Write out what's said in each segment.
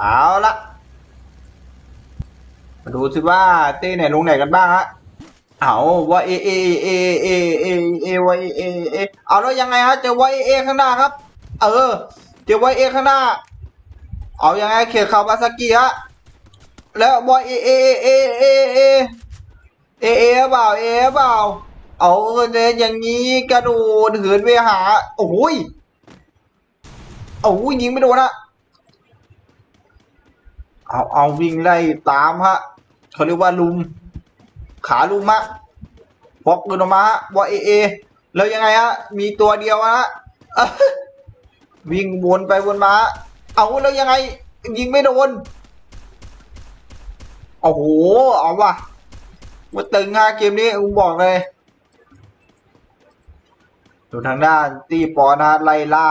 เอาละมาดูสิว่าเต้ไหนลงไหนกันบ้างฮะเอาว่าเอเอเอเอเอเอวาเอเอเอเอาแล้วยังไงฮะเจอวาเอเอข้างหน้าครับ เออ เจอวาเอข้างหน้า เอายังไงเขียนคาวาซากิฮะแล้ววาเอเอเอเอเอเอเอเปล่าเอเปล่าเอาเนี่ยอย่างนี้กระโดดเหินไปหาโอ้ยโอ้ยยิงไม่โดนอะ เอาเอาวิ่งไล่ตามฮะเขาเรียกว่าลุม ขาลุมฮะพกปืนออกมาฮะว่าเอเอ แล้วยังไงฮะ มีตัวเดียวฮะวิ่งวนไปวนมา เอาแล้วยังไง ยิงไม่โดนโอ้โห เอาว่ะว่าตึงฮะเกมนี้ผมบอกเลยดูทางด้านตีปอนะไล่ล่า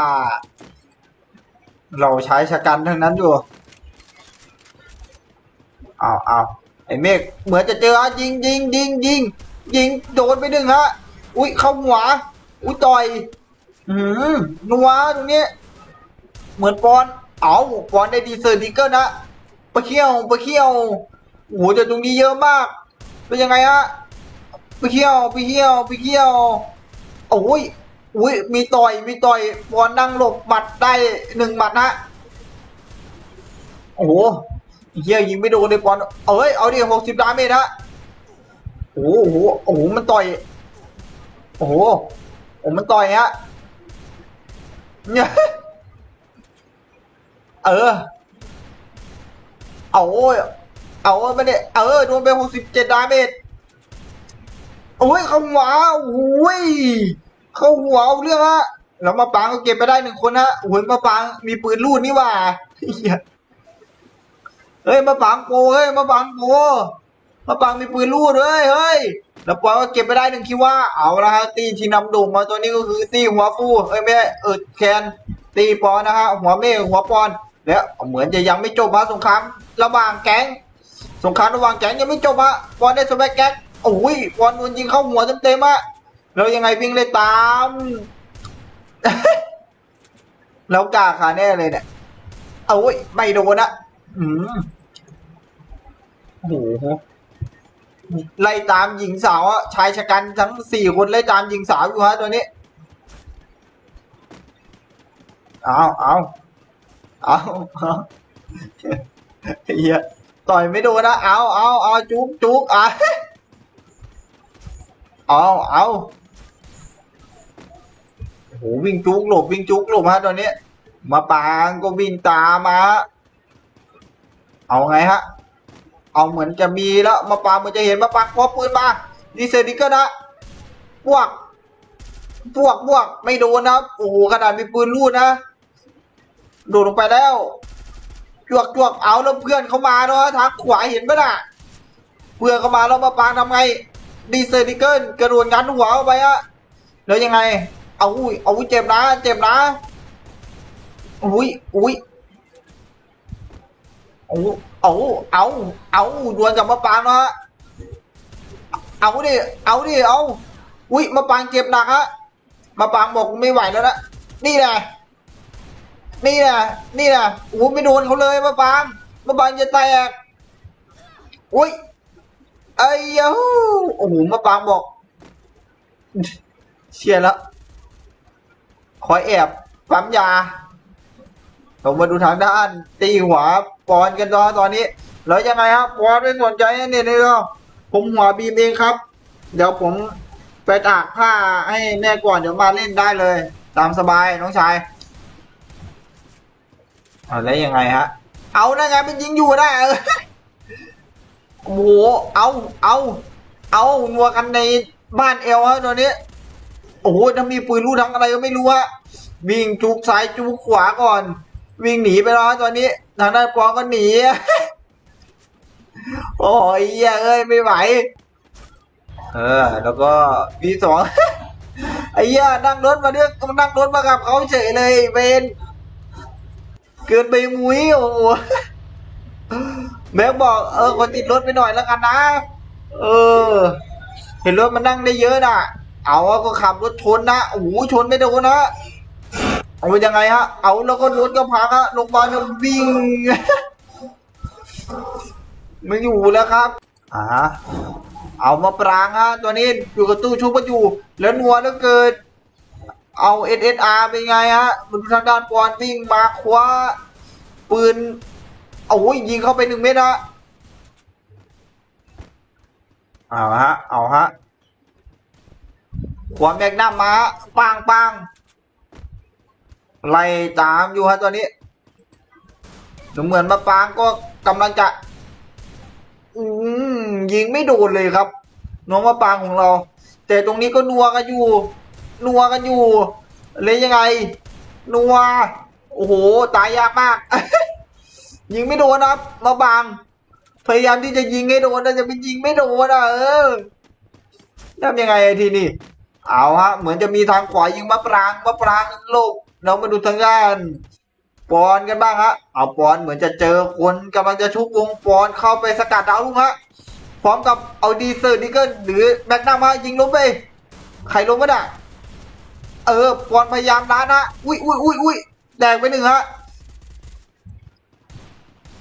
เราใช้ชะกันทั้งนั้นอยู่ เอาเอาไอ้เมฆเหมือนจะเจอฮะยิงยิงยิงยิงยิงโดนไปหนึ่งฮะ อุ้ยเข้าหัว อุ้ยต่อย อืมนัวตรงนี้ เหมือนปอน เอาปอนได้ดีเซอร์ดิเกิลนะไปเขี้ยวไปเขี้ยวโอ้โหแต่ตรงนี้เยอะมาก เป็นยังไงฮะไปเขี้ยวไปเขี้ยวไปเขี้ยวโอ้ยอุ้ยมีต่อยมีต่อยปอนนั่งหลบหมัดได้หนึ่งหมัดฮะโอ้โห เฮียยิงไม่โดนเลยปอนเอ้ยเอาดิหกสิบดาเมจฮะโอ้โหโอ้โหมันต่อยโอ้โหโอ้มันต่อยฮะเนี่ยเออเอาเอาไม่ได้เออโดนไปหกสิบเจ็ดดาเมจโอ้ยเข้าหัวโอ้ยเข้าหัวเอาเรื่องฮะแล้วมาปางก็เก็บไปได้หนึ่งคนฮะโอ้ยมาปางมีปืนลูดนี่ว่า เฮ้ยมาปังโปเฮ้ยมาปังโปมาปังมีปืนลูดเฮ้ยเฮ้ยแล้วปอยก็เก็บไปได้หนึ่งคิดว่าเอาละฮะตีที่นำโด่งมาตัวนี้ก็คือตีหัวฟูเอ้ยไม่ใช่เออแคนตีปอนนะฮะหัวเมฆหัวปอนแล้วเหมือนจะยังไม่จบฮะสงครามระหว่างแก๊งสงครามระหว่างแก๊งยังไม่จบฮะปอนได้สเปกแก๊กโอ้ยปอนโดนยิงเข้าหัวเต็มๆฮะแล้วยังไงวิ่งเลยตามแล้วกาขาแน่เลยเนี่ยเอาเว้ยไม่โดนนะอืม โอ้โหไล่ตามหญิงสาวชายชะกันทั้งสี่คนไล่ตามหญิงสาวอยู่ฮะตัวนี้เอาเอาเอาเอาเฮียต่อยไม่โดนนะเอาเอาเอาจุกจุกอะเอาเอาโอ้โหวิ่งจุกหลบวิ่งจุกหลบฮะตัวนี้ มาปางก็วิ่งตามมา เอาไงฮะ เอาเหมือนจะมีแล้วมาปางเหมือนจะเห็นมาปางพอปืนมาดีเซลดิเก็นะพวกพวกพวกไม่โดนนะโอ้โหขนาดมีปืนลูดนะโดดลงไปแล้วจวกจวกเอาแล้วเพื่อนเขามาเนาะทางขวาเห็นปะน่ะเพื่อนเขามาแล้วมาปางทำไงดีเซลดิเกิลกระโดดงัดหัวเข้าไปอะแล้วยังไง เอาอุ้ยเอาอุ้ยเจ็บนะเจ็บนะอุ้ยอุ้ยเอา เอาเอาเอาดวลกับมะปางเนะเอาดิเอาดิเอาอุ้ยมะปางเจ็บหนักฮะมะปางบอกไม่ไหวแล้วนะนี่แหละนี่แหละนี่แหละโอ้ไม่โดนเขาเลยมะปางมะปางจะแตกอุ้ยไอ้ยาฮูโอ้โหมะปางบอกเชียร์แล้วขอแอบปั๊มยาเรามาดูทางด้านตีหัว ปอนกันต่อตอนนี้ แล้วยังไงครับปอนไม่สนใจเนี่ยนี่ก็ผมหัวบีมเองครับ เดี๋ยวผมไปตากผ้าให้แม่ก่อนเดี๋ยวมาเล่นได้เลย ตามสบายน้องชายเอาแล้วยังไงฮะ เอาได้ไงมันยิงอยู่ได้เออโอ้โหเอาเอาเอานัวกันในบ้านเอลฮะตอนนี้ โอ้โหถ้ามีปืนลูกทั้งอะไรก็ไม่รู้ฮะวิ่งจุกซ้ายจุกขวาก่อน วิ่งหนีไปแล้วตอนนี้ ทางด้านปองก็หนี โอ้ยเหี้ยเอ้ยไม่ไหว เออ แล้วก็มีสองไอ้เหี้ยนั่งรถมาเรื่องนั่งรถมากับเขาเฉยเลยเวนเกินไปมุ้ยโอ้โหแม็กบอกเออคนติดรถไปหน่อยแล้วกันนะ เออ เห็นรถมันนั่งได้เยอะน่ะ เอาก็ขับรถชนนะโอ้โหชนไม่โดนนะ เอาเป็นยังไงฮะ เอาแล้วก็รถก็พังฮะลงมาลเนี่ยวิ่งไม่อยู่แล้วครับ อ่า เอามาปรางฮะ ตัวนี้อยู่กับตู้ชุบก็อยู่ แล้วนัวแล้วเกิด เอา SSR เป็นไงฮะมันทางด้านปอนวิ่งมาคว้าปืนเอาโอ้ยยิงเข้าไปหนึ่งเมตรฮะเอาฮะ เอาฮะขวาแมกนัมมาปังปัง ไล่ตามอยู่ฮะตัวนี้ดูเหมือนมาปางก็กำลังจะอืมยิงไม่โดนเลยครับ น้องมาปางของเรา แต่ตรงนี้ก็นัวกันอยู่ นัวกันอยู่ เลยยังไง นัว โอ้โห ตายยากมาก ยิงไม่โดนครับ มาบาง พยายามที่จะยิงให้โดนแต่จะไปยิงไม่โดนอะ เออทำยังไงทีนี้ เอาฮะ เหมือนจะมีทางขวายิงมะปรางมะปรางโลก เรามาดูทางด้านปอนกันบ้างฮะ เอาปอนเหมือนจะเจอคนกำลังจะชุบวงปอนเข้าไปสกัดดาวลุงฮะ พร้อมกับเอาดีเซอร์ดิเกิลหรือแม็กนัมฮะยิงลงไป ใครลงก็ได้ เออ ปอนพยายามล้านฮะ อุ้ยอุ้ยอุ้ยอุ้ยแดงไปหนึ่งฮะ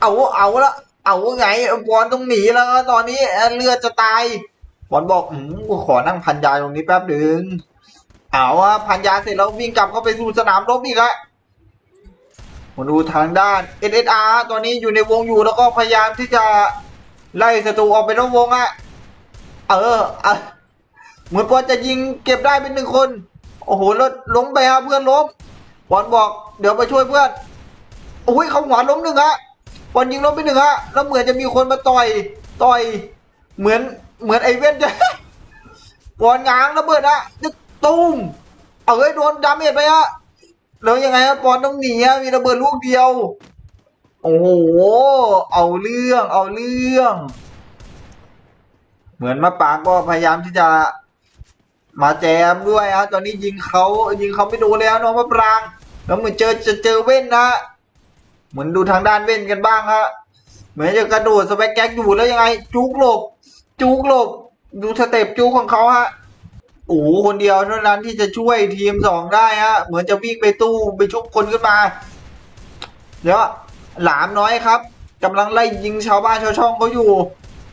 เอาเอาละ เอาไงบอลต้องหนีแล้วตอนนี้เลือดจะตายบอลบอกอืมขอนั่งพันยาตรงนี้แป๊บหนึ่ง เอาอะพันยาเสร็จแล้ววิ่งกลับเข้าไปสู่สนามรบอีกฮะมาดูทางด้าน SSR ตอนนี้อยู่ในวงอยู่แล้วก็พยายามที่จะไล่ศัตรูออกไปนอกวงอะเอออะเหมือนบอลจะยิงเก็บได้เป็นหนึ่งคน โอ้โหแล้ล้มไปฮะเพื่อนล้มบอลบอกเดี๋ยวไปช่วยเพื่อนโอ้ยเขาหัวล้มหนึ่งฮะบอลยิงลงไปหนึ่งฮะแล้วเหมือนจะมีคนมาต่อยต่อย เหมือนเหมือนไอเว่นจะบอลง้างระเบิดฮะจะ ตุ้มเอาเฮ้ยโดนดาเมจไปฮะแล้วยังไงฮะบอลต้องหนีฮะมีระเบิดลูกเดียว โอ้โห เอาเรื่อง เอาเรื่อง เหมือนมาปางก็พยายามที่จะมาแจมด้วยฮะตอนนี้ยิงเขายิงเขาไม่โดนแล้วน้องมะปราง แล้วเหมือนเจอจะเจอเว่นนะเหมือนดูทางด้านเว้นกันบ้างฮะเหมือนจะกระโดดสเปกแก๊กอยู่แล้วยังไง จุกหลบ จุกหลบ ดูสเต็ปจุกของเขาฮะ อ้โหคนเดียวเท่านั้นที่จะช่วยทีมสองได้ฮะเหมือนจะวิ่งไปตู้ไปชุบคนขึ้นมาแล้วหลามน้อยครับกำลังไล่ยิงชาวบ้านชาวช่องเขาอยู่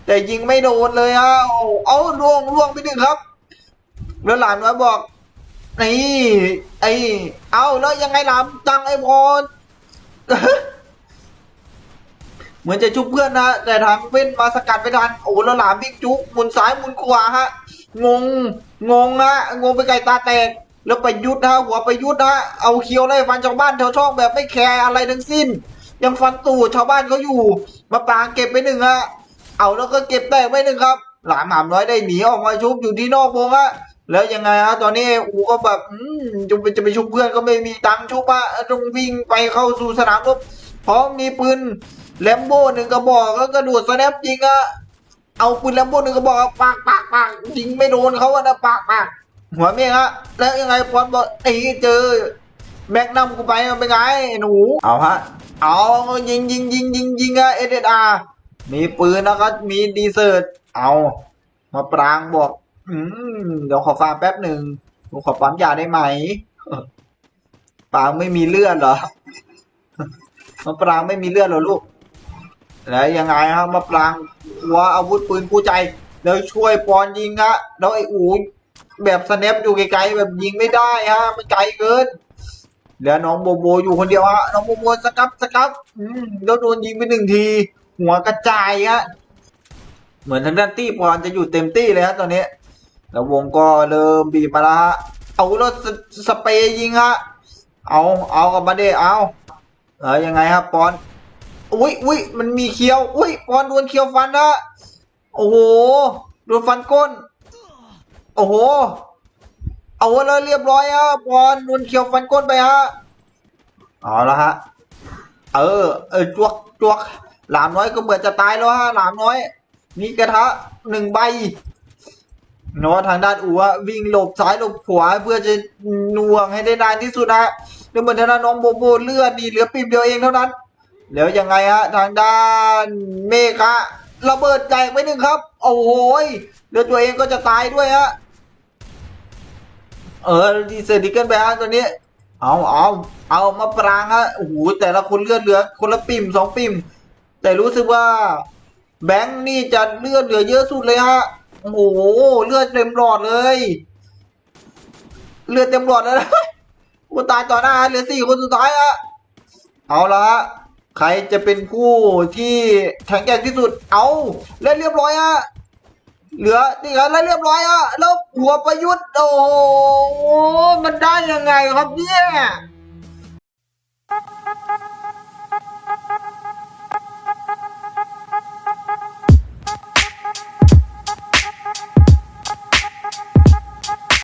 แต่ยิงไม่โดนเลยฮะโอ้เอาล่วงล่วงไปหนึ่งครับ แล้วหลามน้อยบอกนี่ไอเอาแล้วยังไงหลามตังไอพรเหมือนจะชุบเพื่อนนะแต่ทางเว้นมาสกัดไม่ทันโอ้แล้วหลามบิ๊กจุกหมุนซ้ายหมุนขวาฮะ งง งงฮะงงไปไก่ตาแตก แล้วไปยุดฮะหัวไปยุดฮะเอาเคียวไล่ฟันชาวบ้านชาวช่องแบบไม่แคร์อะไรทั้งสิ้น ยังฟันตู่ชาวบ้านเขาอยู่ มาปางเก็บไปหนึ่งฮะเอาแล้วก็เก็บแตกไปหนึ่งครับ หลามหามน้อยได้หนีออกมาชุบอยู่ที่นอกวงฮะแล้วยังไงฮะตอนนี้อูก็แบบจะไปจะไปชุบเพื่อนก็ไม่มีตังค์ชุบอะต้องวิ่งไปเข้าสู่สนามรบพร้อมมีปืนแลมโบ้หนึ่งกระบอกแล้วกระโดดสแนปยิงอะ เอาปืนแลมโบ้หนึ่งกระบอกปากปากปากยิงไม่โดนเขาอะนะปากปากหัวเมียฮะแล้วยังไงพอนบอกไอ้เจอแม็กนัมกูไปมันเป็นไงหนู เอาฮะ เอายิงยิงยิงยิงยิงอะเอเดอามีปืนนะครับ มีดีเซอร์เอามาปรางบอก อืมเดี๋ยวขอฟาร์มแป๊บหนึ่งผมขอปั๊มยาได้ไหมปรางไม่มีเลือดเหรอมะปรางไม่มีเลือดเหรอลูก แล้วยังไงครับมะปรางหัวอาวุธปืนคู่ใจ แล้วช่วยปอนยิงฮะแล้วไอ้อูแบบสแนปอยู่ไกลๆแบบยิงไม่ได้ฮะมันไกลเกินแล้วน้องโบโบอยู่คนเดียวฮะน้องโบโบสกับสกับอืมแล้วโดนยิงไปหนึ่งที หัวกระจายฮะเหมือนทางด้านตี้ปอนจะอยู่เต็มตี้เลยฮะตอนนี้ แล้ววงก็เริ่มบีบมาล้วฮะเอารถสสเปย์ยิงฮะเอาเอากับมาเดเอาเออยังไงครับปอน อุ้ยอุ้ยมันมีเคียว อุ้ยปอนโดนเคียวฟันนะโอ้โหโดนฟันก้น โอ้โห เอาเลยเรียบร้อยฮะปอนโดนเคียวฟันก้นไปฮะเอาละฮะ เออ เออจวกจวกหลามน้อยก็เหมือนจะตายแล้วฮะหลามน้อย มีกระทะหนึ่งใบเนาะทางด้านอู่วิ่งหลบซ้ายหลบขวาเพื่อจะหน่วงให้ได้นานที่สุดนะแล้วเหมือนทางด้านน้องโบโบเลือดนี่เหลือปิ่มเดียวเองเท่านั้น แล้วยังไงฮะทางด้านเมฆะระเบิดแตกไปหนึ่งครับ โอ้โหเรือตัวเองก็จะตายด้วยฮะเออดีเซอร์ดิเกิลไปฮะตัวนี้ เอาเอาเอามาปรางฮะโอ้โหแต่ละคนเลือดเหลือ คนละปิ่มสองปิ่ม แต่รู้สึกว่า แบงค์นี่จะเลือดเหลือเยอะสุดเลยฮะโอ้โหเลือดเต็มหลอดเลย เลือดเต็มหลอดแล้วนะกูตายต่อหน้าเหลือสี่คนสุดท้ายอะเอาละฮะ ใครจะเป็นผู้ที่แข็งแกร่งที่สุด เอาเล่นเรียบร้อยอะเหลือนี่ครับแล้วเรียบร้อยอะแล้วหัวประยุทธ์โอ้โหมันได้ยังไงครับเนี่ย